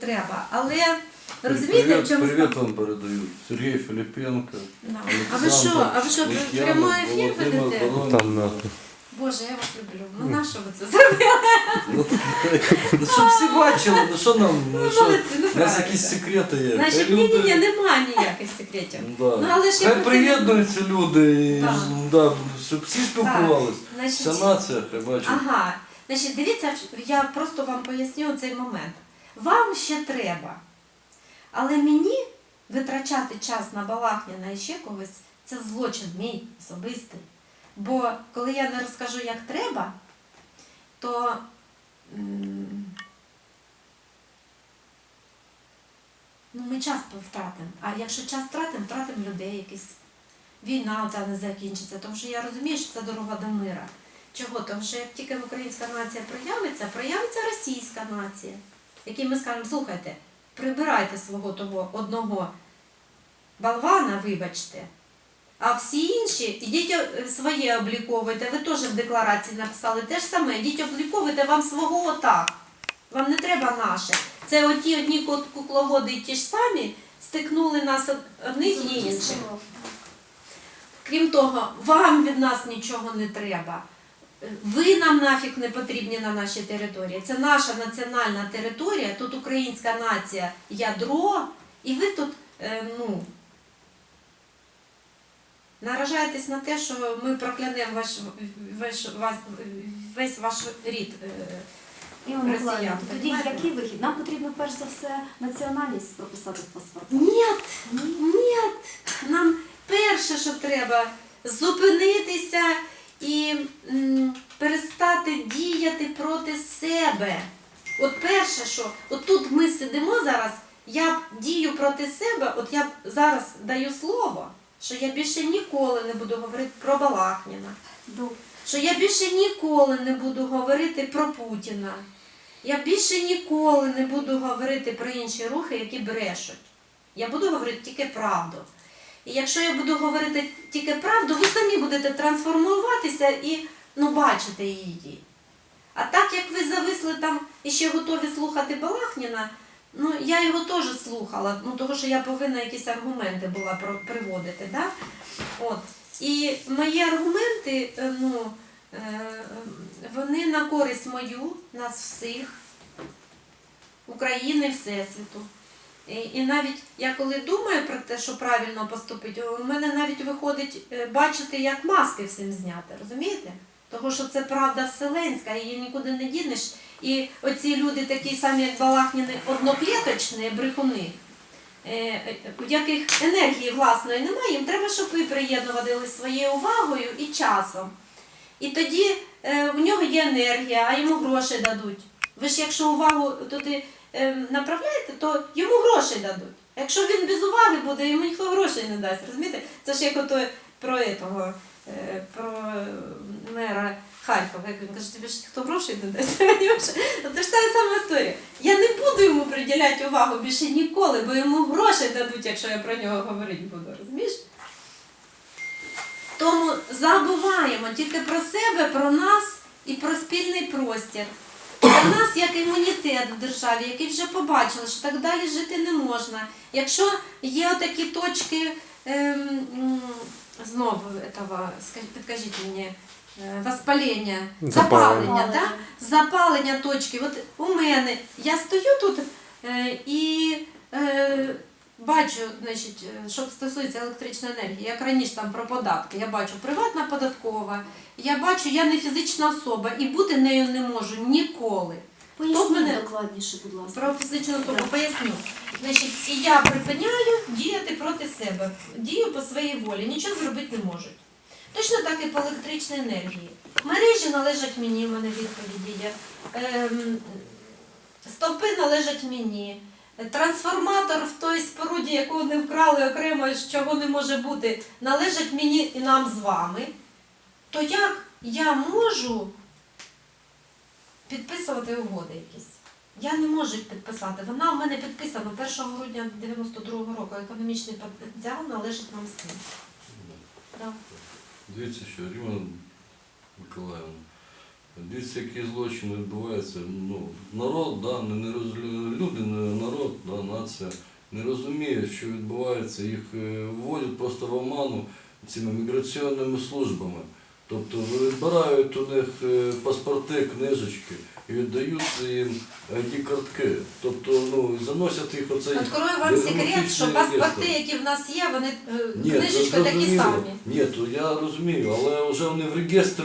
треба. Але розумієте, в чому привет справа? вам передают. Сергей Филипенко. Да. А ви що? А ви що, Лук'янов, прямий ефір Володимир ведете? Воронін. Там нахуй. Боже, я вас люблю. Ну на що ви це зробили? Ну, ну, щоб всі бачили, ну що нам, ну, що, молодці, ну, у нас правильно. якісь секрети є. Значить, Хай ні, ні, ні, люди- нема ніяких секретів. Да. Ну, але ж я Хай про це приєднуються люди, і, Так. да, щоб всі спілкувалися. Значить, Вся нація, хай бачить. Ага. Значить, дивіться, я просто вам поясню цей момент. Вам ще треба. Але мені витрачати час на Балахніна і ще когось це злочин мій особистий. Бо коли я не розкажу, як треба, то ну, ми час втратимо. А якщо час втратимо, втратимо людей якісь. Війна ота не закінчиться. Тому що я розумію, що це дорога до мира. Чого? Тому що як тільки українська нація проявиться, проявиться російська нація, якій ми скажемо, слухайте, прибирайте свого того одного болвана, вибачте, а всі інші, ідіть е, своє обліковуйте, ви теж в декларації написали те ж саме, ідіть обліковуйте вам свого отак. Вам не треба наше. Це оті одні кукловоди ті ж самі стикнули нас од- одних і інших. Крім того, вам від нас нічого не треба. Ви нам нафіг не потрібні на нашій території. Це наша національна територія, тут українська нація ядро, і ви тут е, ну, наражаєтесь на те, що ми проклянемо ваш, ваш, вас, весь ваш рід. е, Росіян, Миколаївна, тоді який вихід? Нам потрібно перш за все національність прописати в паспорті. Ні, ні. Нам перше, що треба, зупинитися і м, перестати діяти проти себе. От перше, що от тут ми сидимо зараз, я дію проти себе, от я зараз даю слово, що я більше ніколи не буду говорити про Балахніна, що я більше ніколи не буду говорити про Путіна. Я більше ніколи не буду говорити про інші рухи, які брешуть. Я буду говорити тільки правду. І якщо я буду говорити тільки правду, ви самі будете трансформуватися і ну, бачити її. А так як ви зависли там і ще готові слухати Балахніна, ну я його теж слухала, ну того що я повинна якісь аргументи була приводити. Да? От. І мої аргументи, е, ну, е, вони на користь мою, нас всіх, України, Всесвіту. І, і навіть я коли думаю про те, що правильно поступити, у мене навіть виходить е, бачити, як маски всім зняти, розумієте? Того, що це правда вселенська, її нікуди не дінеш. І оці люди, такі самі, як Балахніни, одноклеточні, брехуни, е, е, у яких енергії власної немає, їм треба, щоб ви приєднували своєю увагою і часом. І тоді в нього є енергія, а йому гроші дадуть. Ви ж якщо увагу туди направляєте, то йому гроші дадуть. Якщо він без уваги буде, йому ніхто грошей не дасть. Розумієте? Це ж як ото про этого, е, про мера Харкова, як він каже, тобі ж ніхто грошей не дасть. Розумієш? Це ж та сама історія. Я не буду йому приділяти увагу більше ніколи, бо йому гроші дадуть, якщо я про нього говорити буду. Розумієш? Тому забуваємо тільки про себе, про нас і про спільний простір. Для нас як імунітет в державі, який вже побачили, що так далі жити не можна. Якщо є такі точки ем, знову этого, підкажіть мені, е, воспалення, Запалення. запалення, да? запалення точки. От у мене я стою тут е, і е, бачу, значить, е, що стосується електричної енергії, як раніше там про податки, я бачу приватна податкова, я бачу, я не фізична особа і бути нею не можу ніколи. Поясніть мене- докладніше, будь ласка. Про фізичну особу поясню. Значить, і я припиняю діяти проти себе, дію по своїй волі, нічого зробити не можуть. Точно так і по електричній енергії. Мережі належать мені, в мене відповіді є. Ем, стовпи належать мені. Трансформатор в той споруді, яку вони вкрали окремо, з чого не може бути, належить мені і нам з вами. То як я можу підписувати угоди якісь? Я не можу їх підписати. Вона у мене підписана 1 грудня 92-го року. Економічний потенціал належить нам всім. Дивіться, що Ріма Миколаївна. Дивіться, які злочини відбуваються. Ну, народ, да, не, не роз... люди, не- народ да, нація не розуміє, що відбувається, їх е, вводять просто в оману цими міграційними службами. Тобто відбирають у них е, паспорти, книжечки і віддають їм ID-картки. Тобто ну, заносять їх оцей. Открою вам секрет, що паспорти, які в нас є, вони е, Ні, книжечки такі зрозуміло. самі. Ні, то я розумію, але вже вони в реєстр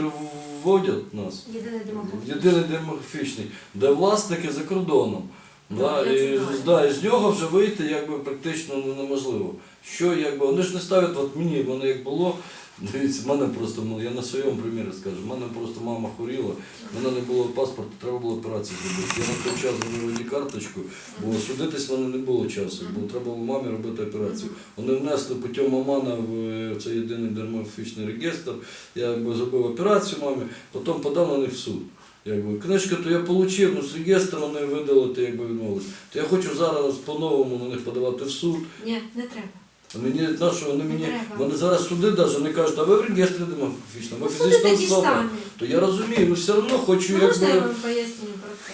вводять нас. Єдиний демографічний. Єдиний демографічний, де власники за кордоном. Да, Да, я це і, знаю. да, і з нього вже вийти якби практично ну, неможливо. Що якби вони ж не ставлять, от мені воно як було. Дивіться, в мене просто ну, я на своєму примірі скажу, в мене просто мама хворіла, в мене не було паспорту, треба було операцію зробити. Я на той час зробив карточку, бо судитись в мене не було часу, бо треба було мамі робити операцію. Вони внесли путем мамана в е, цей єдиний демографічний реєстр. Я якби, зробив операцію мамі, потім подав на них в суд. Якби, книжку то я отримав, ну з реєстру вони видалити, якби відмовились. То я хочу зараз по-новому на них подавати в суд. Ні, не треба. А Мені на що вони мені вони зараз суди навіть не кажуть, а ви в реєстрі демографічному, Ну, ви суди фізична такі особа. То я розумію, ну все одно хочу Ну, можна я вам поясню про це?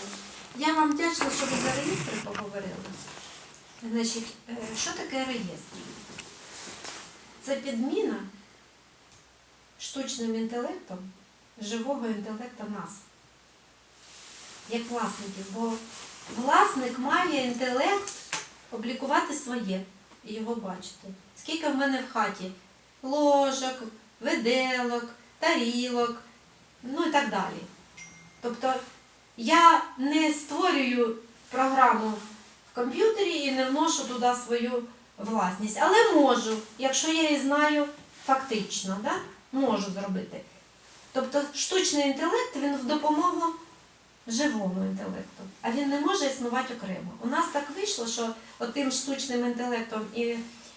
Я вам вдячна, що ви за реєстри поговорили. Значить, е, що таке реєстр? Це підміна штучним інтелектом живого інтелекту нас, як власників. Бо власник має інтелект облікувати своє і його бачити. Скільки в мене в хаті ложок, виделок, тарілок, ну і так далі. Тобто я не створюю програму в комп'ютері і не вношу туди свою власність, але можу, якщо я її знаю фактично, да? можу зробити. Тобто штучний інтелект він в допомогу живому інтелекту, а він не може існувати окремо. У нас так вийшло, що отим штучним інтелектом і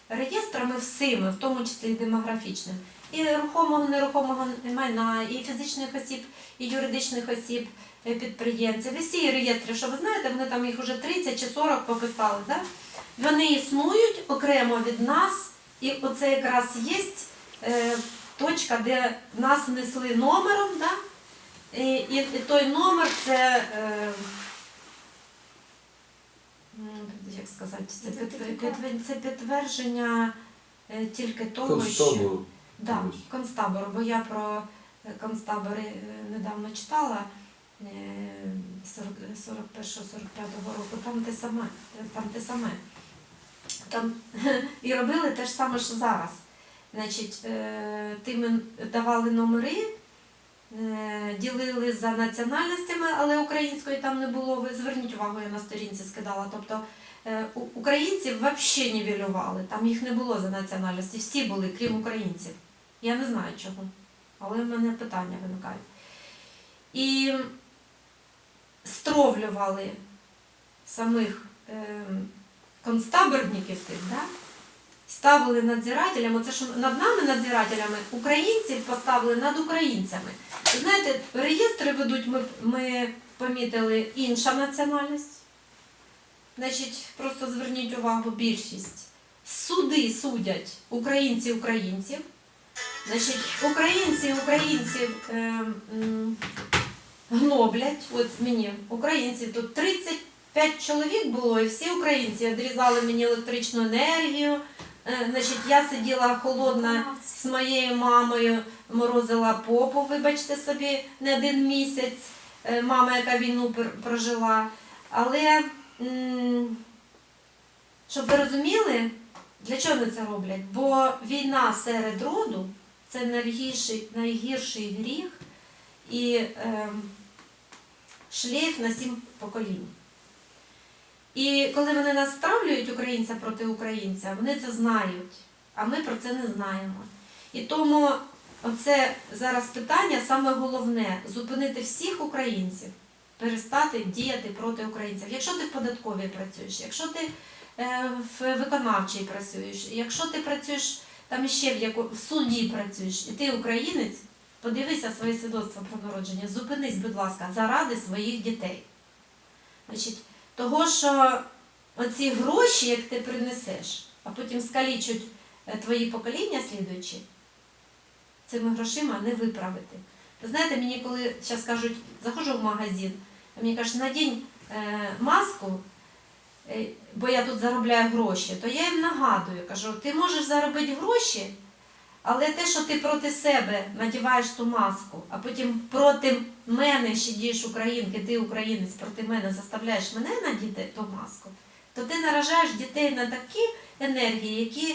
реєстрами всіми, в тому числі і демографічним, і рухомого, нерухомого майна, і фізичних осіб, і юридичних осіб, е, підприємців, і всі реєстри, що ви знаєте, вони там їх вже 30 чи 40 пописали. Да? Вони існують окремо від нас, і оце якраз є е, точка, де нас внесли номером, да? І, і, і той номер це. Е, як сказати, це, підтвер- це підтвердження е, тільки того, що. Констабору. Да, Ось. бо я про е, концтабори е, недавно читала е, 41-45 року, там те саме, е, там те саме. Там і робили те ж саме, що зараз. Значить, е, тим давали номери, ділили за національностями, але української там не було. Ви зверніть увагу, я на сторінці скидала. Тобто е, українців взагалі нівелювали, там їх не було за національності, всі були, крім українців. Я не знаю чого, але в мене питання виникають. І стровлювали самих ем, концтаборників тих, да? Ставили надзирателями. Це що над нами надзирателями українців поставили над українцями. Знаєте, реєстри ведуть, ми, ми помітили інша національність. Значить, просто зверніть увагу, більшість. Суди судять українці українців. Значить, українці українців е, м, гноблять. От мені українців тут 35 чоловік було, і всі українці відрізали мені електричну енергію. Е, значить, я сиділа холодна з моєю мамою, морозила попу, вибачте собі, не один місяць. Е, Мама, яка війну прожила. Але щоб ви розуміли, для чого вони це роблять? Бо війна серед роду це найгірший, найгірший гріх і ем, шлейф на сім поколінь. І коли вони нас стравлюють українця проти українця, вони це знають, а ми про це не знаємо. І тому оце зараз питання саме головне зупинити всіх українців, перестати діяти проти українців. Якщо ти в податковій працюєш, якщо ти е, в виконавчій працюєш, якщо ти працюєш там іще в яку в суді працюєш, і ти українець, подивися своє свідоцтво про народження, зупинись, будь ласка, заради своїх дітей. Значить, того, що оці гроші, як ти принесеш, а потім скалічуть е, твої покоління слідуючі, цими грошима не виправити. Ви знаєте, мені коли зараз кажуть, заходжу в магазин, а мені кажуть, надінь е, маску, е, бо я тут заробляю гроші, то я їм нагадую, кажу, ти можеш заробити гроші, але те, що ти проти себе надіваєш ту маску, а потім проти мене ще дієш українки, ти українець проти мене заставляєш мене надіти ту маску, то ти наражаєш дітей на такі енергії, які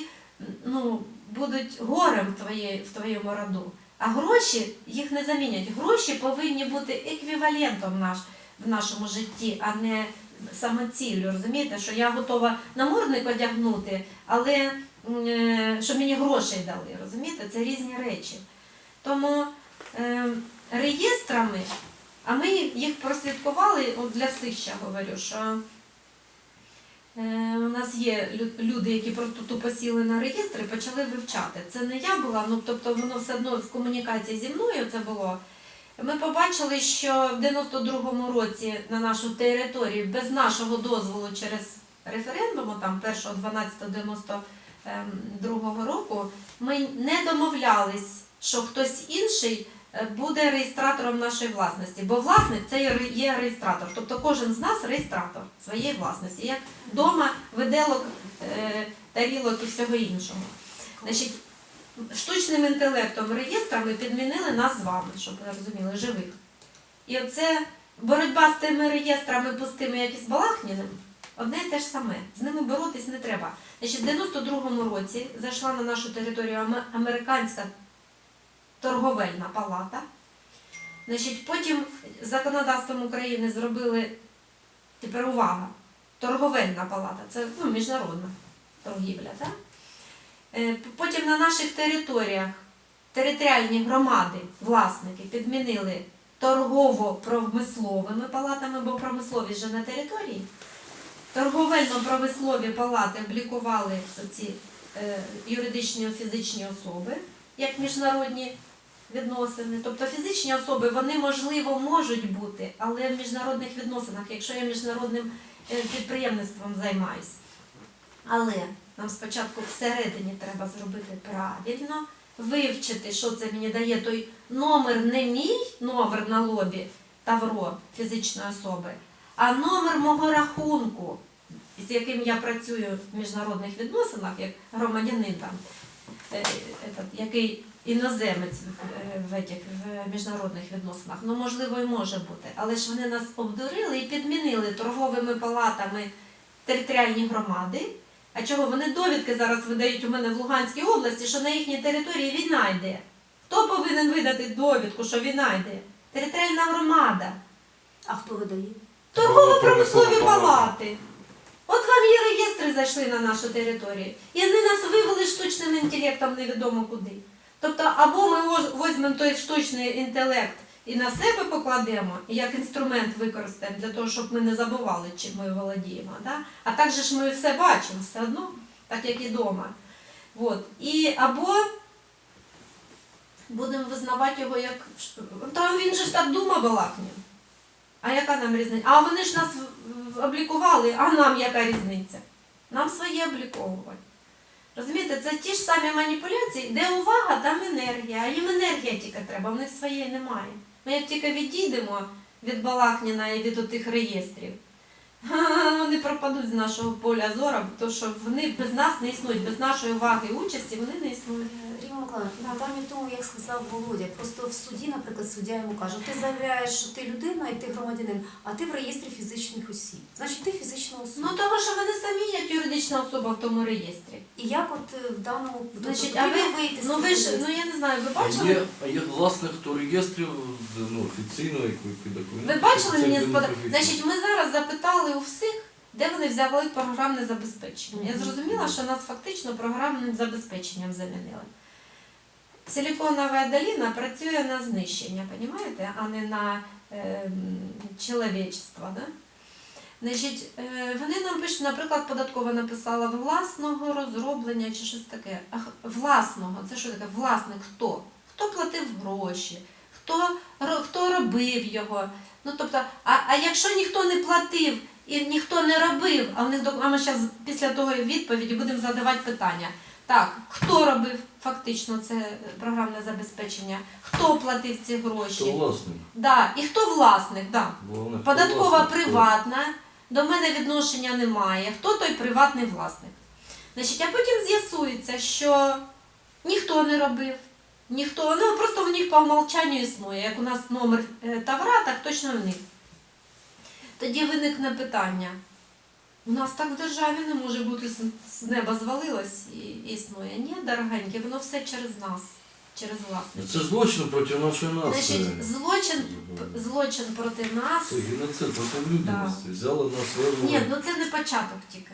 ну, будуть горем твоє, в твоєму роду. А гроші їх не замінять. Гроші повинні бути еквівалентом наш, в нашому житті, а не самоціллю. Розумієте, що я готова намордник одягнути, але е, щоб мені грошей дали. Розумієте, це різні речі. Тому е, реєстрами, а ми їх прослідкували от для всіх ще говорю, що Е, У нас є люди, які просто тупо сіли на реєстри, почали вивчати. Це не я була, ну тобто воно все одно в комунікації зі мною це було. Ми побачили, що в 92-му році на нашу територію без нашого дозволу через референдуму, там 1.12.92 року, ми не домовлялись, що хтось інший буде реєстратором нашої власності, бо власник це є реєстратор. Тобто кожен з нас реєстратор своєї власності, як вдома виделок, е, тарілок і всього іншого. Значить, штучним інтелектом реєстрами підмінили нас з вами, щоб ви розуміли, живих. І оце боротьба з тими реєстрами пустими, як і з Балахніним, одне і те ж саме. З ними боротись не треба. Значить, в 92-му році зайшла на нашу територію американська торговельна палата. Значить, потім законодавством України зробили, тепер увага, торговельна палата, це ну, міжнародна торгівля. Так? Е, Потім на наших територіях територіальні громади, власники підмінили торгово-промисловими палатами, бо промисловість вже на території. Торговельно-промислові палати облікували ці е, юридичні фізичні особи як міжнародні відносини. Тобто фізичні особи вони можливо можуть бути, але в міжнародних відносинах, якщо я міжнародним е, підприємництвом займаюся. Але нам спочатку всередині треба зробити правильно, вивчити, що це мені дає той номер не мій номер на лобі Тавро фізичної особи, а номер мого рахунку, з яким я працюю в міжнародних відносинах, як громадянин там, е, який іноземець е, в, в міжнародних відносинах. Ну, можливо, і може бути. Але ж вони нас обдурили і підмінили торговими палатами територіальні громади. А чого вони довідки зараз видають у мене в Луганській області, що на їхній території війна йде? Хто повинен видати довідку, що війна йде? Територіальна громада, А хто видає? торгово-промислові палати. От вам і реєстри зайшли на нашу територію. І вони нас вивели штучним інтелектом невідомо куди. Тобто, або ми візьмемо той штучний інтелект і на себе покладемо, і як інструмент використаємо для того, щоб ми не забували, чим ми володіємо. Да? А так же ж ми все бачимо все одно, так як і вдома. От. І або будемо визнавати його як. Та він же ж так дума балакнів. А яка нам різниця? А вони ж нас облікували, а нам яка різниця? Нам своє обліковувати. Розумієте, це ті ж самі маніпуляції, де увага, там енергія. А їм енергія тільки треба, в них своєї немає. Ми як тільки відійдемо від Балахніна і від отих реєстрів, вони пропадуть з нашого поля зору, тому що вони без нас не існують, без нашої уваги і участі вони не існують. Ріма Миколаївна, питання в тому, як сказав Володя. Просто в суді, наприклад, суддя йому каже, ти заявляєш, що ти людина і ти громадянин, а ти в реєстрі фізичних осіб. Значить, ти фізична особа. Ну того, що вони самі як юридична особа в тому реєстрі. І як от е, в даному Значить, тобто, а ви, вийти ну ви ж, ну я не знаю, ви А бачили? є, а є власних хто реєстрів ну, офіційно, як ви документ. Ви бачили мені спода... Значить, ми зараз запитали у всіх, де вони взяли програмне забезпечення. Я зрозуміла, що нас фактично програмним забезпеченням замінили. Силіконова доліна працює на знищення, розумієте, а не на е, чоловічество. Да? Значить, е, вони нам пишуть, наприклад, податкова написала власного розроблення чи щось таке. А власного, це що таке? Власник хто? Хто платив гроші? Хто, хто робив його? Ну, тобто, а, а якщо ніхто не платив і ніхто не робив, а, в них, а ми зараз після того відповіді будемо задавати питання. Так, хто робив фактично це е, програмне забезпечення? Хто платив ці гроші? Хто власник? Да, і хто власник? Да. Головне, хто Податкова власник, приватна, до мене відношення немає. Хто той приватний власник? Значить, а потім з'ясується, що ніхто не робив. Ніхто, ну просто в них по умолчанню існує. Як у нас номер е, тавра, так точно в них. Тоді виникне питання. У нас так в державі не може бути з- неба звалилось і існує. Ні, дорогенькі, воно все через нас, через власне. Це злочин проти нашої нації. Значить, злочин, злочин проти нас. Це геноцид проти людяності. Взяли нас Ні, ну це не початок тільки.